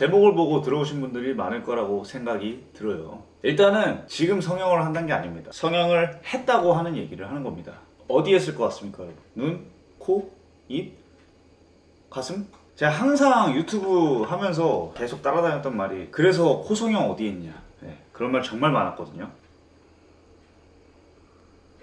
제목을 보고 들어오신 분들이 많을 거라고 생각이 들어요. 일단은 지금 성형을 한다는 게 아닙니다. 성형을 했다고 하는 얘기를 하는 겁니다. 어디에 쓸 것 같습니까? 눈, 코, 입, 가슴? 제가 항상 유튜브 하면서 계속 따라다녔던 말이 그래서 코 성형 어디에 있냐? 네, 그런 말 정말 많았거든요.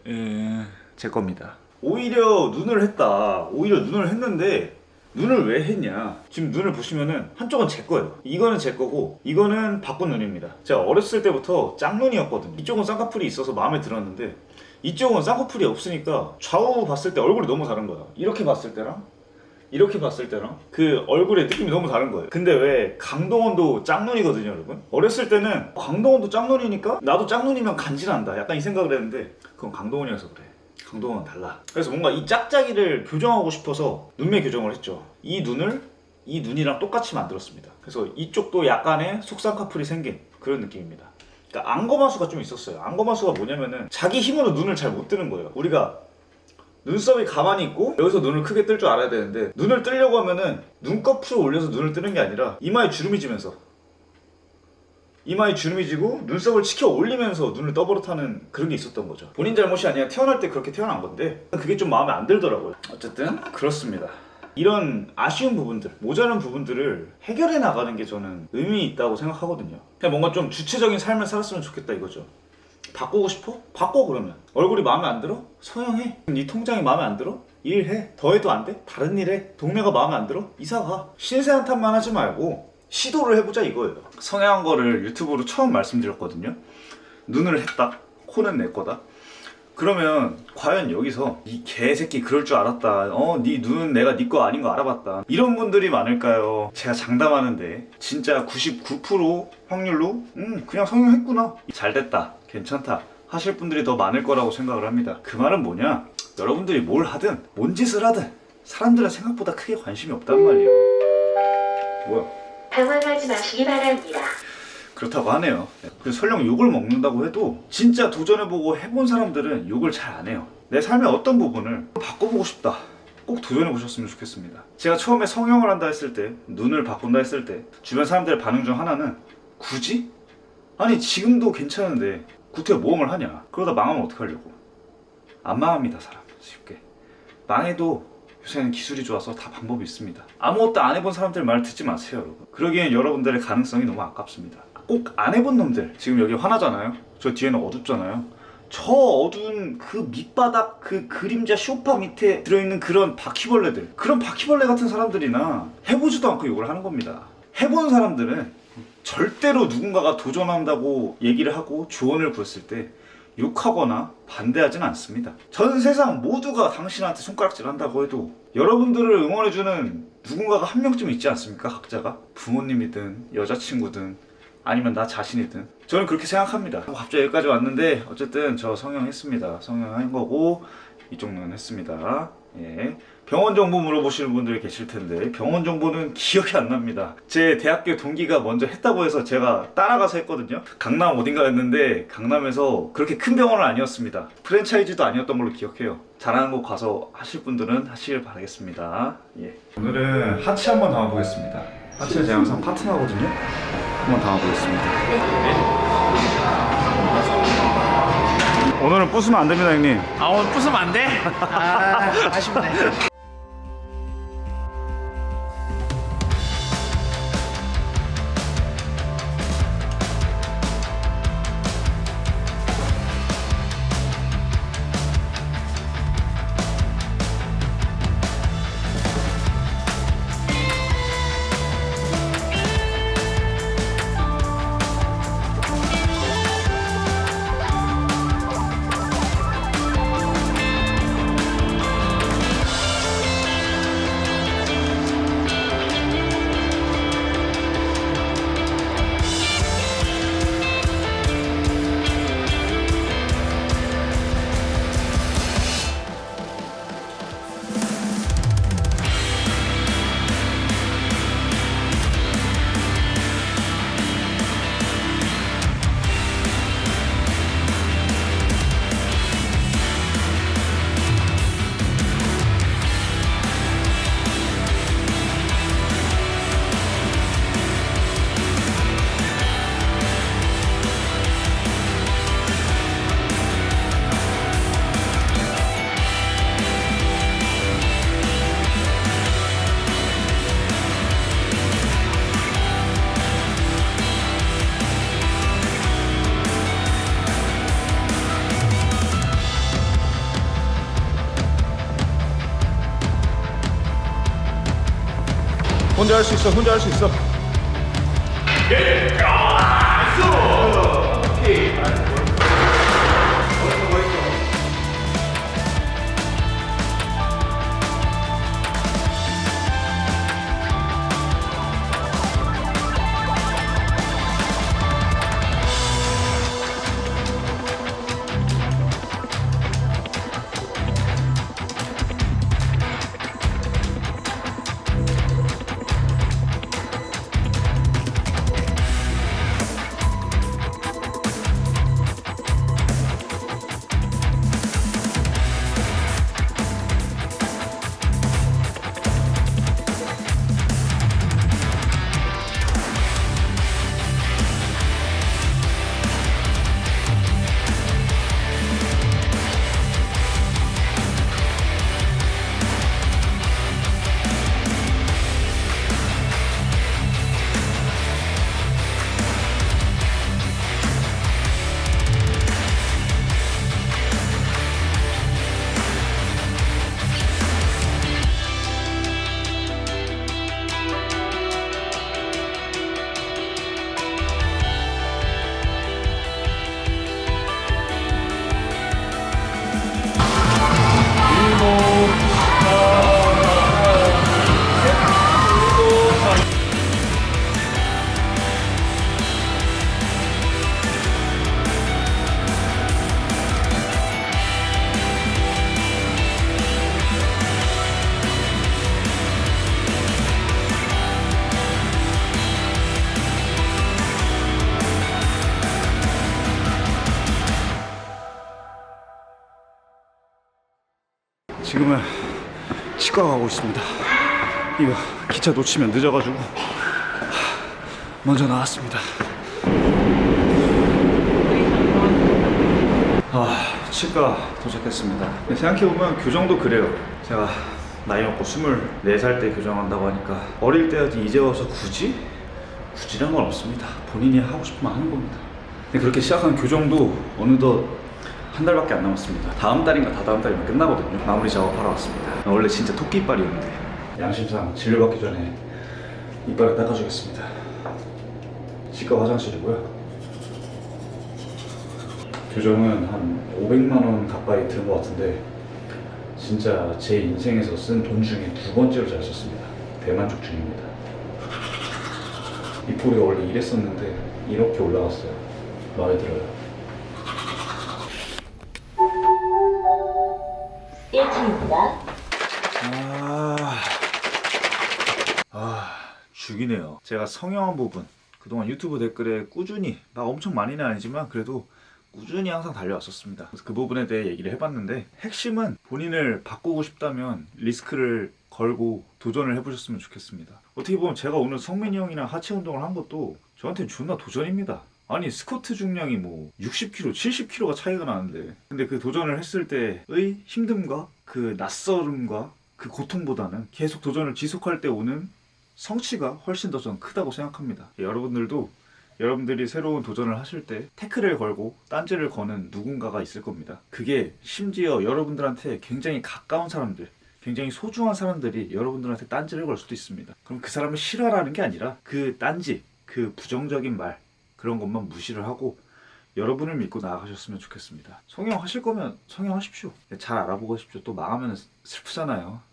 예, 제 겁니다. 오히려 눈을 했다. 오히려 눈을 했는데 눈을 왜 했냐? 지금 눈을 보시면은 한쪽은 제 거예요. 이거는 제 거고 이거는 바꾼 눈입니다. 제가 어렸을 때부터 짝눈이었거든요. 이쪽은 쌍꺼풀이 있어서 마음에 들었는데 이쪽은 쌍꺼풀이 없으니까 좌우 봤을 때 얼굴이 너무 다른 거야. 이렇게 봤을 때랑 이렇게 봤을 때랑 그 얼굴의 느낌이 너무 다른 거예요. 근데 왜 강동원도 짝눈이거든요, 여러분? 어렸을 때는 강동원도 짝눈이니까 나도 짝눈이면 간지난다. 약간 이 생각을 했는데 그건 강동원이어서 그래. 강동원은 달라. 그래서 뭔가 이 짝짝이를 교정하고 싶어서 눈매 교정을 했죠. 이 눈을 이 눈이랑 똑같이 만들었습니다. 그래서 이쪽도 약간의 속쌍꺼풀이 생긴 그런 느낌입니다. 그러니까 안검하수가 좀 있었어요. 안검하수가 뭐냐면은 자기 힘으로 눈을 잘 못 뜨는 거예요. 우리가 눈썹이 가만히 있고 여기서 눈을 크게 뜰 줄 알아야 되는데 눈을 뜨려고 하면은 눈꺼풀을 올려서 눈을 뜨는 게 아니라 이마에 주름이 지면서 이마에 주름이 지고 눈썹을 치켜 올리면서 눈을 떠버릇하는 그런 게 있었던 거죠. 본인 잘못이 아니라 태어날 때 그렇게 태어난 건데 그게 좀 마음에 안 들더라고요. 어쨌든 그렇습니다. 이런 아쉬운 부분들, 모자란 부분들을 해결해 나가는 게 저는 의미 있다고 생각하거든요. 그냥 뭔가 좀 주체적인 삶을 살았으면 좋겠다 이거죠. 바꾸고 싶어? 바꿔 그러면 얼굴이 마음에 안 들어? 성형해 네 통장이 마음에 안 들어? 일해 더해도 안 돼? 다른 일해 동네가 마음에 안 들어? 이사 가 신세한탄만 하지 말고 시도를 해보자 이거예요 성형한 거를 유튜브로 처음 말씀드렸거든요 눈을 했다 코는 내 거다 그러면 과연 여기서 이 개새끼 그럴 줄 알았다. 어, 네 눈은 내가 네 거 아닌 거 알아봤다. 이런 분들이 많을까요? 제가 장담하는데 진짜 99% 확률로 음 그냥 성형했구나. 잘 됐다. 괜찮다. 하실 분들이 더 많을 거라고 생각을 합니다. 그 말은 뭐냐? 여러분들이 뭘 하든 뭔 짓을 하든 사람들은 생각보다 크게 관심이 없단 말이에요. 뭐야? 당황하지 마시기 바랍니다. 그렇다고 하네요. 그 설령 욕을 먹는다고 해도 진짜 도전해보고 해본 사람들은 욕을 잘 안 해요. 내 삶의 어떤 부분을 바꿔보고 싶다. 꼭 도전해 보셨으면 좋겠습니다. 제가 처음에 성형을 한다 했을 때, 눈을 바꾼다 했을 때, 주변 사람들의 반응 중 하나는 굳이? 아니 지금도 괜찮은데 구태여 모험을 하냐? 그러다 망하면 어떡하려고? 안 망합니다 사람 쉽게. 망해도 요새는 기술이 좋아서 다 방법이 있습니다. 아무것도 안 해본 사람들 말 듣지 마세요, 여러분. 그러기엔 여러분들의 가능성이 너무 아깝습니다. 꼭 안 해본 놈들, 지금 여기 화나잖아요? 저 뒤에는 어둡잖아요? 저 어두운 그 밑바닥 그 그림자 쇼파 밑에 들어있는 그런 바퀴벌레들 그런 바퀴벌레 같은 사람들이나 해보지도 않고 욕을 하는 겁니다 해본 사람들은 절대로 누군가가 도전한다고 얘기를 하고 조언을 구했을 때 욕하거나 반대하진 않습니다. 전 세상 모두가 당신한테 손가락질 한다고 해도 여러분들을 응원해주는 누군가가 한 명쯤 있지 않습니까? 각자가 부모님이든 여자친구든 아니면 나 자신이든 저는 그렇게 생각합니다. 갑자기 여기까지 왔는데 어쨌든 저 성형했습니다. 성형한 거고 이쪽 눈 했습니다. 예. 병원 정보 물어보시는 분들이 계실 텐데 병원 정보는 기억이 안 납니다. 제 대학교 동기가 먼저 했다고 해서 제가 따라가서 했거든요. 강남 어딘가였는데 강남에서 그렇게 큰 병원은 아니었습니다. 프랜차이즈도 아니었던 걸로 기억해요. 잘하는 곳 가서 하실 분들은 하시길 바라겠습니다. 예. 오늘은 하체 한번 담아보겠습니다. 하체 제가 항상 파트너거든요. 한번 담아보겠습니다. 오늘은 부수면 안 됩니다, 형님. 아 오늘 부수면 안 돼? 아 아쉽네 혼자 할 수 있어 혼자 할 수 있어 지금은 치과 가고 있습니다. 이거 기차 놓치면 늦어가지고 하, 먼저 나왔습니다. 아 치과 도착했습니다. 근데 생각해보면 교정도 그래요. 제가 나이 먹고 24살 때 교정한다고 하니까 어릴 때야지 이제 와서 굳이? 굳이란 건 없습니다. 본인이 하고 싶으면 하는 겁니다. 그렇게 시작한 교정도 어느덧 한 달밖에 안 남았습니다 다음 달인가 다다음 달이면 끝나거든요 마무리 작업하러 왔습니다 원래 진짜 토끼 이빨이었는데 양심상 진료 받기 전에 이빨을 닦아주겠습니다 치과 화장실이고요 교정은 한 500만 원 가까이 드는 것 같은데 진짜 제 인생에서 쓴 돈 중에 두 번째로 잘 썼습니다. 대만족 중입니다. 입꼬리가 원래 이랬었는데 이렇게 올라갔어요. 마음에 들어요. 1층입니다. 아, 아 죽이네요. 제가 성형한 부분 그동안 유튜브 댓글에 꾸준히 막 엄청 많이는 아니지만 그래도 꾸준히 항상 달려왔었습니다. 그래서 그 부분에 대해 얘기를 해봤는데 핵심은 본인을 바꾸고 싶다면 리스크를 걸고 도전을 해보셨으면 좋겠습니다. 어떻게 보면 제가 오늘 성민이 형이랑 하체 운동을 한 것도 저한테는 존나 도전입니다. 아니 스쿼트 중량이 뭐 60kg, 70kg가 차이가 나는데 근데 그 도전을 했을 때의 힘듦과 그 낯설음과 그 고통보다는 계속 도전을 지속할 때 오는 성취가 훨씬 더 저는 크다고 생각합니다. 여러분들도 여러분들이 새로운 도전을 하실 때 태클을 걸고 딴지를 거는 누군가가 있을 겁니다. 그게 심지어 여러분들한테 굉장히 가까운 사람들, 굉장히 소중한 사람들이 여러분들한테 딴지를 걸 수도 있습니다. 그럼 그 사람을 싫어하라는 게 아니라 그 딴지, 그 부정적인 말 그런 것만 무시를 하고 여러분을 믿고 나아가셨으면 좋겠습니다. 성형 하실 거면 성형 하십시오. 잘 알아보고 하십시오. 또 망하면 슬프잖아요.